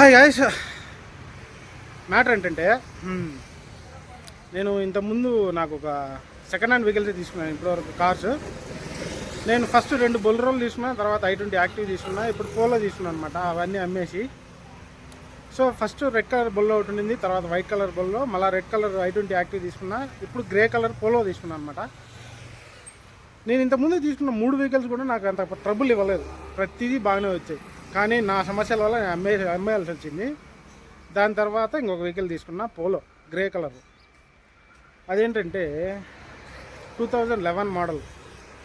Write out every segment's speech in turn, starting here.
Hi guys matter ఏంటంటే నేను ఇంతకుముందు నాకు ఒక సెకండ్ హ్యాండ్ వెహికల్స్ తీసుకున్నాను ఇప్పటివరకు కార్స్ నేను ఫస్ట్ రెండు బొలరోలు తీసుకున్నాను తర్వాత ఐ ట్వంటీ యాక్టివ్ తీసుకున్నా ఇప్పుడు పోలో తీసుకున్నాను అనమాట అవన్నీ అమ్మేసి. సో ఫస్ట్ రెడ్ కలర్ బొల్లో ఒకటి ఉండింది తర్వాత వైట్ కలర్ బొల్లో మళ్ళీ red colour I twenty active తీసుకున్నా ఇప్పుడు గ్రే కలర్ పోలో తీసుకున్నాను అనమాట నేను ఇంతకుముందు తీసుకున్న మూడు వెహికల్స్ కూడా నాకు అంత ట్రబుల్ ఇవ్వలేదు. ప్రతిదీ బాగానే వచ్చాయి. కానీ నా సమస్యల వల్ల నేను అమ్మే అమ్మేయాల్సి వచ్చింది దాని తర్వాత ఇంకొక వెహికల్ తీసుకున్నా పోలో గ్రే కలర్ అదేంటంటే టూ థౌజండ్ లెవెన్ మోడల్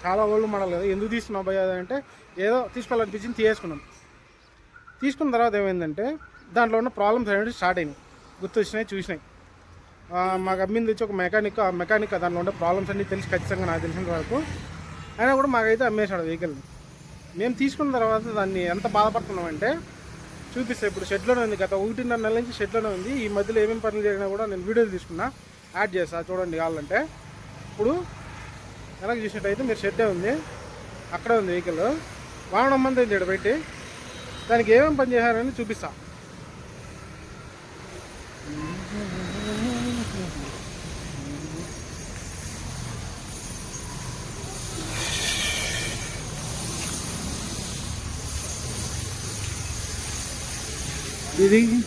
చాలా ఓల్డ్ మోడల్ కదా. ఎందుకు తీసుకున్నావు భయ అంటే ఏదో తీసుకోవాలనిపించింది తీసుకున్నాం తీసుకున్న తర్వాత ఏమైందంటే దాంట్లో ఉన్న ప్రాబ్లమ్స్ అనేవి స్టార్ట్ అయినాయి. గుర్తు వచ్చినాయి చూసినాయి మాకు అమ్మింది వచ్చి ఒక మెకానిక్ ఆ మెకానిక్ దాంట్లో ఉండే ప్రాబ్లమ్స్ అన్నీ తెలిసి ఖచ్చితంగా నాకు తెలిసిన వరకు అయినా కూడా మాకైతే అమ్మేశాడు వెహికల్ని మేము తీసుకున్న తర్వాత దాన్ని ఎంత బాధపడుతున్నామంటే చూపిస్తే ఇప్పుడు షెడ్లోనే ఉంది గత ఒకటిన్నర నెల నుంచి షెడ్లోనే ఉంది. ఈ మధ్యలో ఏమేమి పనులు జరిగినా కూడా నేను వీడియోలు తీసుకున్నా యాడ్ చేస్తా చూడండి కావాలంటే. ఇప్పుడు వెనక్కి చూసినట్టయితే మీరు షెడ్డే ఉంది అక్కడే ఉంది వెహికల్ వాహనం మంది ఇక్కడ పెట్టి దానికి ఏమేమి పని చేశారని చూపిస్తా ఇది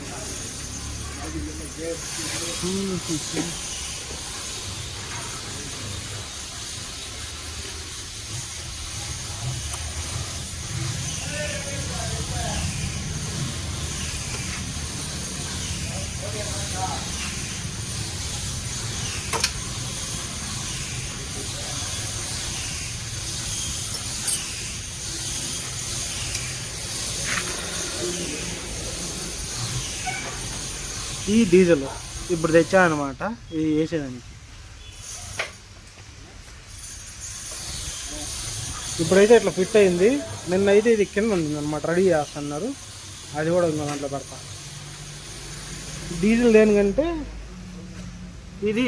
ఈ డీజిల్ ఇప్పుడు తెచ్చానమాట ఇది వేసేదానికి ఇప్పుడైతే ఇట్లా ఫిట్ అయింది. నిన్న అయితే ఇది కింద ఉంది అనమాట రెడీ చేస్తున్నారు. అది కూడా ఉంది దాంట్లో పెడతా. డీజిల్ దేనికంటే ఇది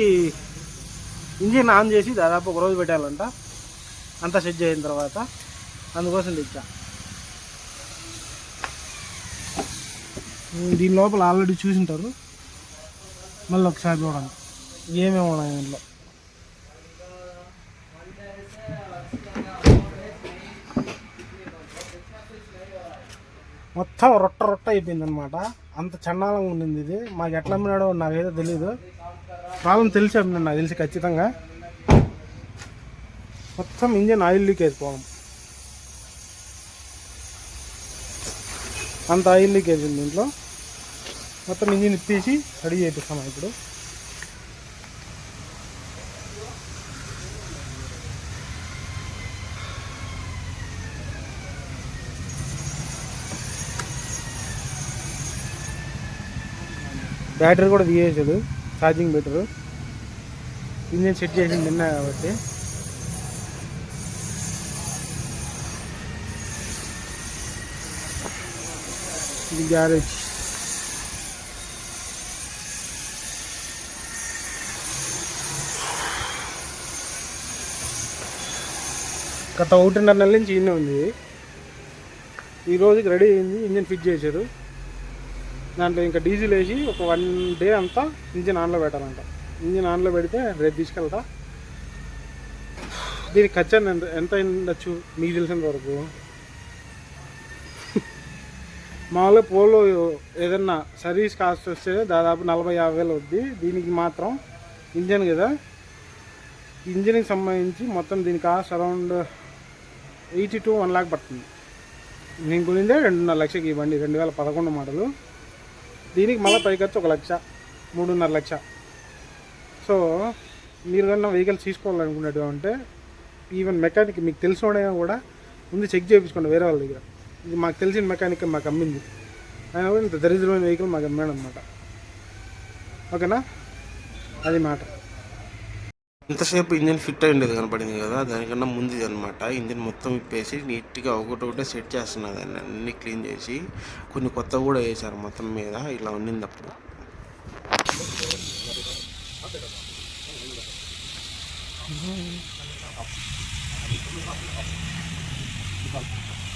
ఇంజిన్ ఆన్ చేసి దాదాపు ఒక రోజు పెట్టాలంట. అంతా సెట్ చేసిన తర్వాత అందుకోసం తెచ్చా. దీని లోపల ఆల్రెడీ చూసింటారు మళ్ళీ ఒకసారి చూడండి. ఏమేమి ఉన్నాయి దీంట్లో మొత్తం రొట్ట రొట్ట అయిపోయింది అనమాట అంత చండాలంగా ఉండింది ఇది. మాకు ఎట్లా అమ్మినాడో నాకైతే తెలియదు ప్రాబ్లం తెలిసి అమ్మినాడు నాకు తెలిసి ఖచ్చితంగా. మొత్తం ఇంజన్ ఆయిల్ లీక్ అయిపోవడం. అంత ఆయిల్ లీక్ అయిపోయింది దీంట్లో. మొత్తం ఇంజిన్ ఇప్పేసి రెడీ చేపిస్తాం ఇప్పుడు. బ్యాటరీ కూడా తీయేసాడు ఛార్జింగ్ బెటర్ ఇంజిన్ సెట్ చేసింది నిన్న కాబట్టి. ఇది గ్యారేజ్. గత ఒకటిన్నర నెల నుంచి ఇన్నే ఉంది. ఈ రోజుకి రెడీ అయింది ఇంజిన్ ఫిట్ చేశారు. దాంట్లో ఇంకా డీజిల్ వేసి ఒక వన్ డే అంతా ఇంజిన్ ఆన్లో పెట్టాలంట. ఇంజిన్ ఆన్లో పెడితే రేపు తీసుకెళ్తా. దీనికి ఖర్చు ఎంత ఎంత ఉండొచ్చు మీకు తెలిసినంత వరకు. మామూలుగా పోలో ఏదన్నా సర్వీస్ కాస్ట్ వస్తే దాదాపు నలభై యాభై వేలు వద్ది దీనికి మాత్రం ఇంజన్ కదా. ఇంజన్కి సంబంధించి మొత్తం దీని cost around eighty to one lakh పడుతుంది. నేను కొనిందే రెండున్నర లక్షకి ఈ బండి రెండు వేల పదకొండు మోడలు. దీనికి మళ్ళీ పై ఖర్చు ఒక లక్ష మూడున్నర లక్ష. సో మీరు కన్నా వెహికల్స్ తీసుకోవాలనుకున్నట్టు అంటే ఈవెన్ మెకానిక్ మీకు తెలిసిన కూడా ముందు చెక్ చేయించుకోండి వేరే వాళ్ళ దగ్గర. ఇది మాకు తెలిసిన మెకానిక్ మాకు అమ్మింది. ఆయన కూడా ఇంత దరిద్రమైన వెహికల్ మాకు అమ్మాడు అనమాట ఓకేనా? అది మాట. ఇంతసేపు ఇంజిన్ ఫిట్ అయ్యేది కనపడింది కదా దానికన్నా ముందుది అనమాట ఇంజిన్ మొత్తం ఇప్పేసి నీట్గా ఒకటొకటే సెట్ చేస్తున్నా దాన్ని అన్నీ క్లీన్ చేసి కొన్ని కొత్తవి కూడా వేశారు మొత్తం మీద ఇలా ఉండింది అప్పుడు. Thank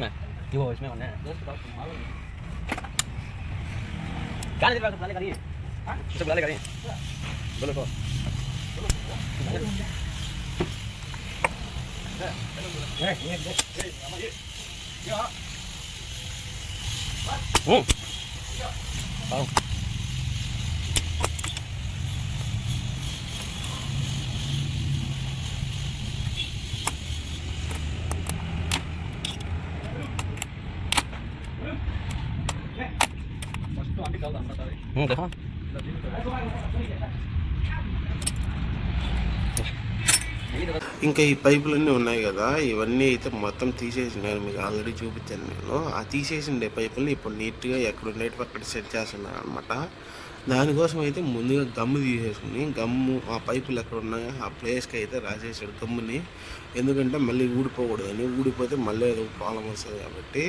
में कि वो इसमें होना है क्या नहीं बुला करिए इसे बुला करिए बोलो को हूँ आओ ఇంకా ఇంకా ఈ పైపులన్నీ ఉన్నాయి కదా ఇవన్నీ అయితే మొత్తం తీసేసినారు మీకు ఆల్రెడీ చూపించాను నేను. ఆ తీసేసిండే పైపుల్ని ఇప్పుడు నీట్గా ఎక్కడ ఉండేటి అక్కడ సెట్ చేస్తున్నాను అనమాట దానికోసం అయితే ముందుగా గమ్ము తీసేసుకుని గమ్ము ఆ పైపులు ఎక్కడ ఉన్నాయో ఆ ప్లేస్కి అయితే రాసేసాడు గమ్ముని. ఎందుకంటే మళ్ళీ ఊడిపోకూడదని ఊడిపోతే మళ్ళీ ఏదో ప్రాబ్లం వస్తుంది కాబట్టి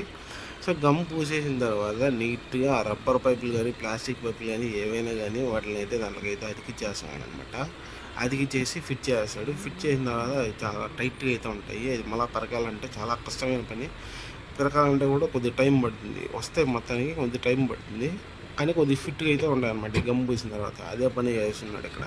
సో గమ్ పూసేసిన తర్వాత నీట్గా రబ్బర్ పైపులు కానీ ప్లాస్టిక్ పైపులు కానీ ఏవైనా కానీ వాటిని అయితే దానికైతే అతికిచ్చేస్తాడు అనమాట అతికిచ్చేసి ఫిట్ చేస్తాడు. ఫిట్ చేసిన తర్వాత అవి చాలా టైట్గా అయితే ఉంటాయి. అది మళ్ళీ పెరగాలంటే చాలా కష్టమైన పని. పెరగాలంటే కూడా కొద్ది టైం పడుతుంది. వస్తే మొత్తానికి కొద్ది టైం పడుతుంది. కానీ కొద్ది ఫిట్గా అయితే ఉంటాయి అనమాట గమ్ పూసిన తర్వాత. అదే పని చేస్తున్నాడు ఇక్కడ.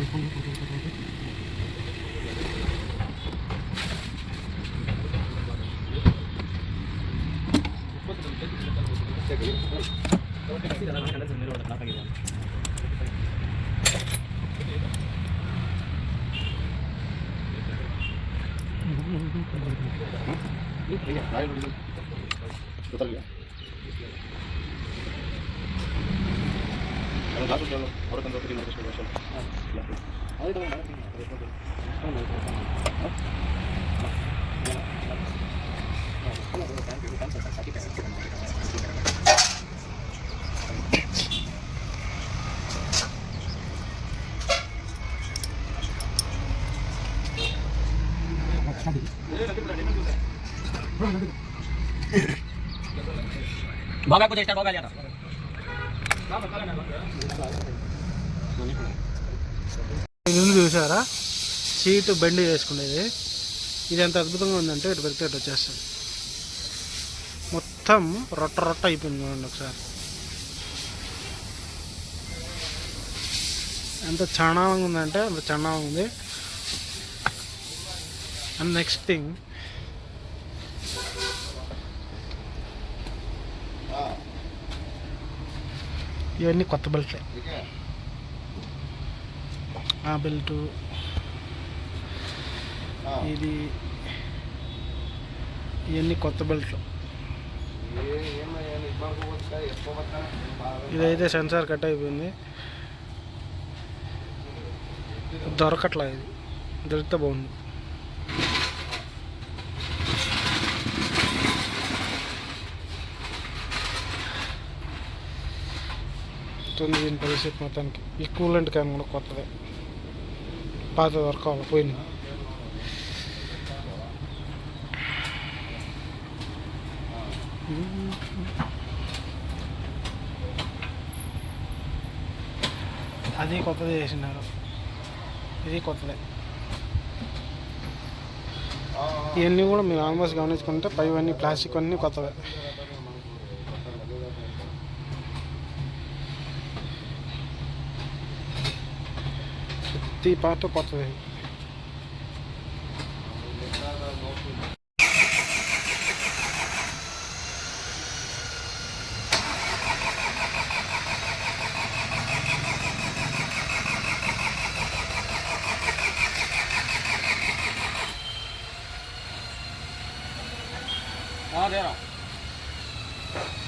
Gracias. బాబాయ్ లేదా చూసారా సీటు బెండ్ చేసుకునేది ఇది ఎంత అద్భుతంగా ఉందంటే ఇటు పెడితే ఇటు వచ్చేస్తుంది మొత్తం రొట్ట రొట్ట అయిపోయింది చూడండి ఒకసారి. ఎంత చండాలంగా ఉందంటే అంత చండాలంగా ఉంది. అండ్ నెక్స్ట్ థింగ్ ఇవన్నీ కొత్త బెల్ట్లే ఆ బెల్ట్. ఇది ఇవన్నీ కొత్త బెల్ట్లు ఇదైతే సెన్సార్ కట్ అయిపోయింది. దొరకట్లా ఇది. దొరికితే బాగుంది వస్తుంది దీని పరిస్థితి మొత్తానికి. ఈ కూలెంట్ క్యాన్ కూడా కొత్తదే. పాత వరకు అవ్వకపోయింది అది కొత్తది చేసినారు. ఇది కొత్తదే. ఇవన్నీ కూడా మీరు ఆల్మోస్ట్ గమనించుకుంటే పైవన్నీ ప్లాస్టిక్ అన్నీ కొత్తవే. सत्य पा तो कत Yeah.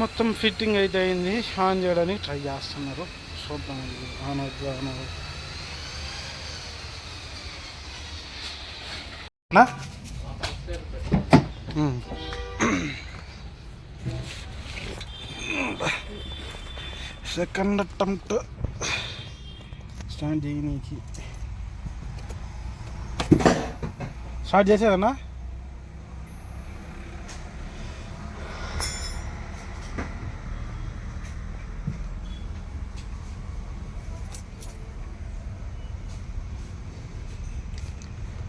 మొత్తం ఫిట్టింగ్ అయితే అయింది. ఆన్ చేయడానికి ట్రై చేస్తున్నారు. చూద్దాం ఆన్ అవుతుంది. On second attempt. స్టార్ట్ చేయడానికి స్టార్ట్ చేసేదన్నా?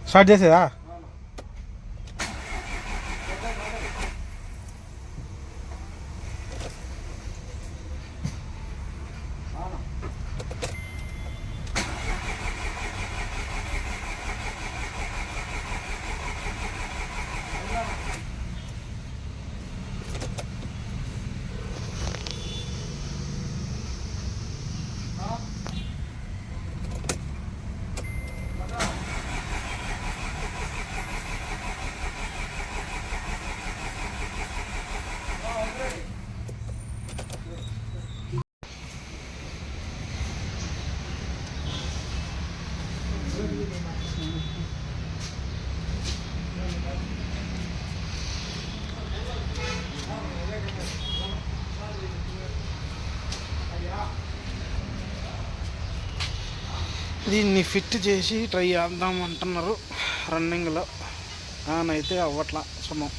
స్టార్ట్ చేసేదా దీన్ని ఫిట్ చేసి ట్రై చేద్దాం అంటున్నారు రన్నింగ్లో. ఆన్ అయితే అవ్వట్లా. సుమం.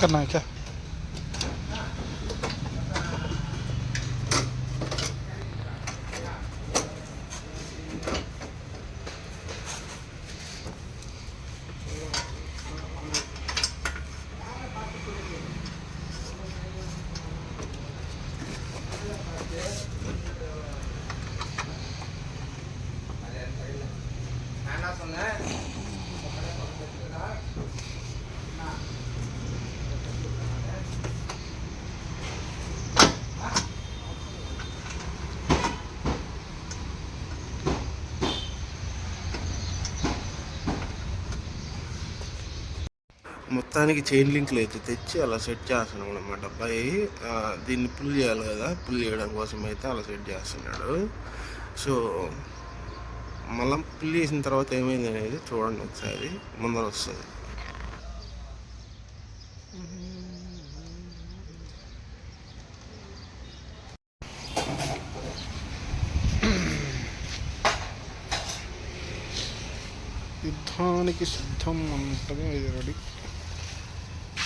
करना है क्या? మొత్తానికి చైన్ లింక్లు అయితే తెచ్చి అలా సెట్ చేస్తున్నాం అనమాట అబ్బాయి దీన్ని పుల్ చేయాలి కదా పుల్ చేయడం కోసం అయితే అలా సెట్ చేస్తున్నాడు. సో మళ్ళీ పుల్ చేసిన తర్వాత ఏమైంది అనేది చూడండి ఒకసారి. ముందర వస్తుంది. యుద్ధానికి సిద్ధం అంటే ఇది రెడీ.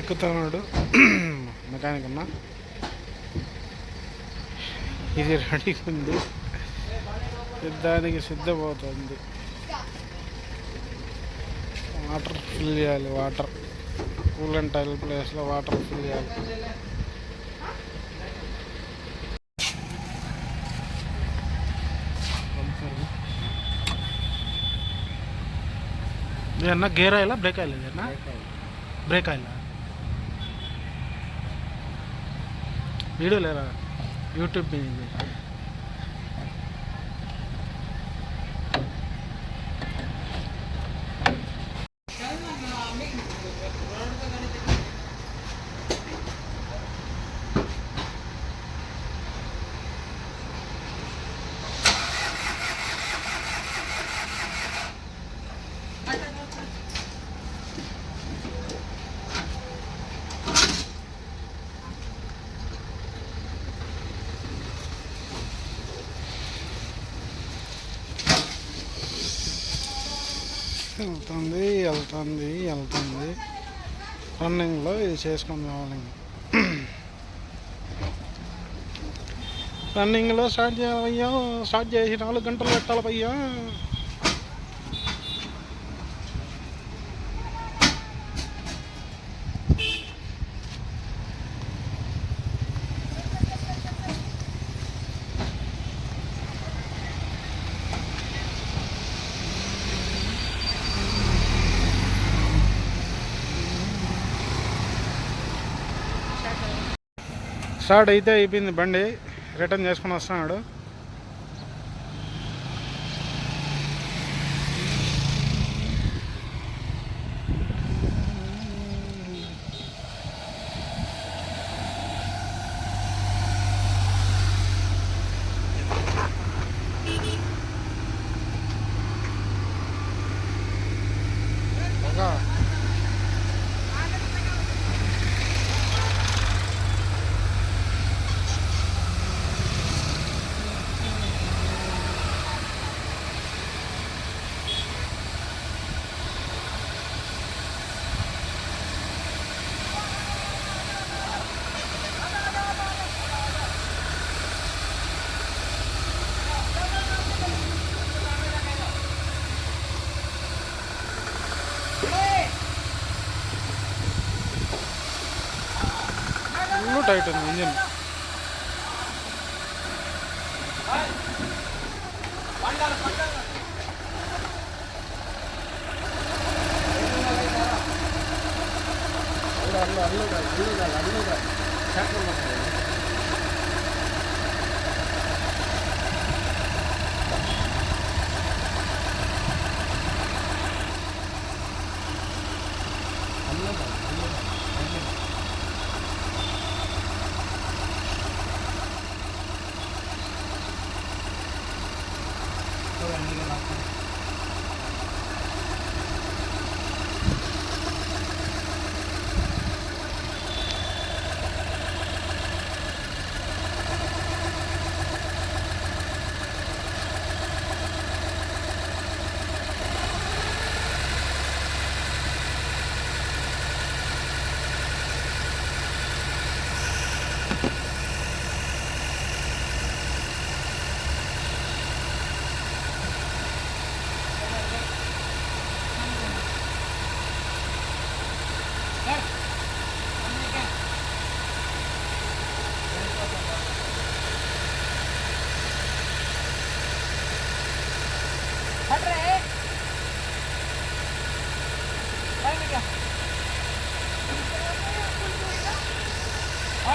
ఎక్కుతున్నాడు మెకానిక్ అన్న. ఇది రెడీ ఉంది. యుద్ధానికి సిద్ధమవుతుంది. వాటర్ ఫిల్ చేయాలి వాటర్ కూల్ అండ్ టైల్ ప్లేస్లో వాటర్ ఫిల్ చేయాలి. అన్న గేర్ ఆయిలా బ్రేక్ ఆయిల్ అన్న బ్రేక్ ఆయిల్ వీడియో లేరా యూట్యూబ్ మీద ఇది. వెళ్తుంది వెళ్తుంది వెళ్తుంది. రన్నింగ్లో ఇది చేసుకొని రావాలి ఇంకా. రన్నింగ్లో స్టార్ట్ చేయాలయ్యా స్టార్ట్ చేసి నాలుగు గంటలు పెట్టాలి పయ్యా స్టార్ట్ అయితే అయిపోయింది బండి. రిటర్న్ చేసుకొని వస్తున్నాడు. ഷോർട്ട് ആയിട്ടുണ്ട് എഞ്ചിൻ ಅಲ್ಲ ಅಲ್ಲದ ಅಲ್ಲದ ಅಲ್ಲದ ಸಾಕು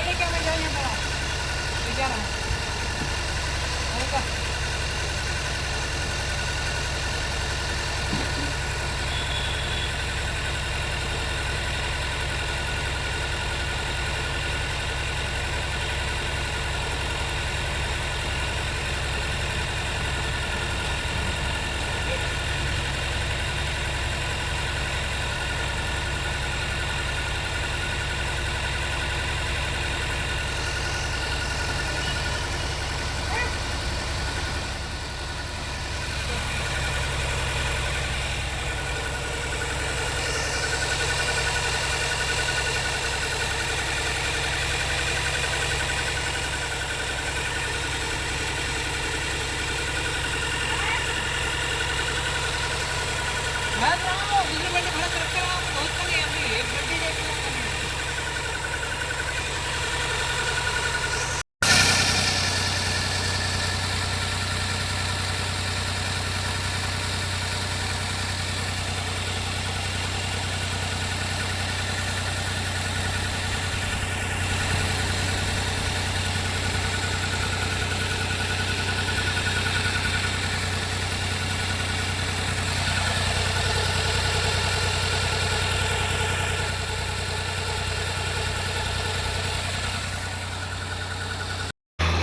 ये क्या मैं जाऊँ यहाँ पर क्या रहा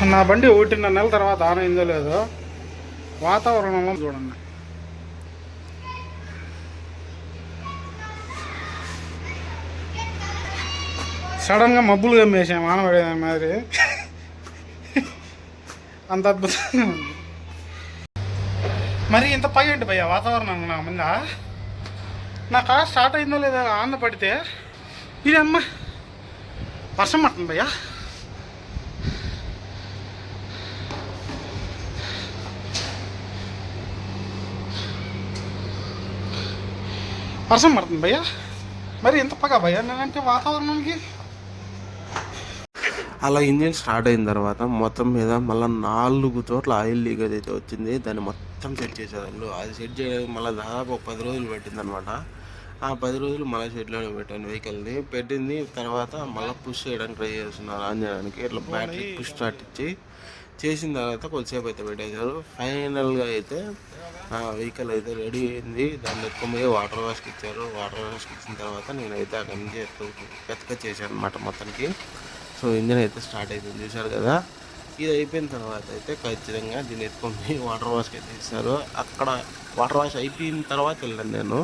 నా బండి ఒకటిన్నర నెలల తర్వాత ఆన్ అయిందో లేదో వాతావరణంలో చూడండి. సడన్గా మబ్బులు కమ్మేసాం ఆనబడే మాదిరి. అంత అద్భుతంగా ఉంది. మరి ఇంత పై ఏంటి భయ్య? వాతావరణం నా మీద? నా కార్ స్టార్ట్ అయిందో లేదో ఆంద పడితే ఇది అమ్మ వర్షం పడుతుంది భయ్యా. వర్షం పడుతుంది భయ్యా. మరి ఎంత పగా భయ్యా నేనంటే వాతావరణానికి? అలా ఇంజిన్ స్టార్ట్ అయిన తర్వాత మొత్తం మీద మళ్ళీ నాలుగు చోట్ల ఆయిల్ లీకేజ్ అయితే వచ్చింది. దాన్ని మొత్తం సెట్ చేశారు వాళ్ళు అది సెట్ చేయడానికి మళ్ళీ దాదాపు ఒక పది రోజులు పెట్టింది అనమాట ఆ పది రోజులు మళ్ళీ షెడ్లోనే పెట్టాను వెహికల్ని. పెట్టింది తర్వాత మళ్ళీ పుష్ చేయడానికి ట్రై చేస్తున్నారు. ఆన్ చేయడానికి. ఇట్లా బ్యాటరీ పుష్ స్టార్ట్ ఇచ్చి చేసిన తర్వాత కొద్దిసేపు అయితే పెట్టేశారు. ఫైనల్గా అయితే వెహికల్ అయితే రెడీ అయింది. దాన్ని ఎత్తుకొని వాటర్ వాష్కి ఇచ్చారు. వాటర్ వాష్కి ఇచ్చిన తర్వాత నేనైతే అక్కడి నుంచి వెతక చేశాను అనమాట మొత్తానికి. సో ఇంజిన్ అయితే స్టార్ట్ అవుతుంది చూశారు కదా? ఇది అయిపోయిన తర్వాత అయితే ఖచ్చితంగా దీన్ని ఎత్తుకొని వాటర్ వాష్కి అయితే ఇస్తారు అక్కడ వాటర్ వాష్ అయిపోయిన తర్వాత వెళ్ళాను నేను.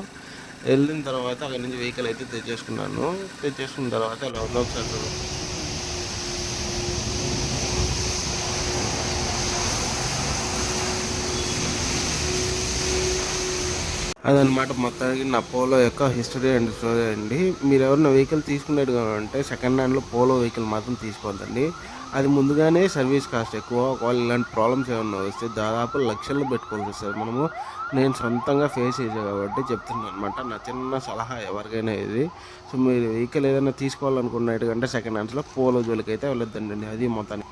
వెళ్ళిన తర్వాత అక్కడి నుంచి వెహికల్ అయితే తెచ్చేసుకున్నాను. తెచ్చేసుకున్న తర్వాత అలా ఉందో ఒకసారి అదనమాట. మొత్తానికి నా పోలో యొక్క హిస్టరీ అండ్ స్టోరీ అండి. మీరు ఎవరైనా వెహికల్ తీసుకునేట్టుగా కావాలంటే సెకండ్ హ్యాండ్లో పోలో వెహికల్ మాత్రం తీసుకోవద్దండి. అది ముందుగానే సర్వీస్ కాస్ట్ ఎక్కువ. ఒకవేళ ఇలాంటి ప్రాబ్లమ్స్ ఏమన్నా వస్తే దాదాపు లక్షల్లో పెట్టుకోవాల్సి వస్తుంది మనము. నేను సొంతంగా ఫేస్ చేసాను కాబట్టి చెప్తున్నాను అనమాట నా చిన్న సలహా ఎవరికైనా ఇది. సో మీరు వెహికల్ ఏదైనా తీసుకోవాలనుకున్నట్టుగా సెకండ్ హ్యాండ్స్లో పోలో జోలికి అయితే వెళ్ళొద్దండి. అది మొత్తానికి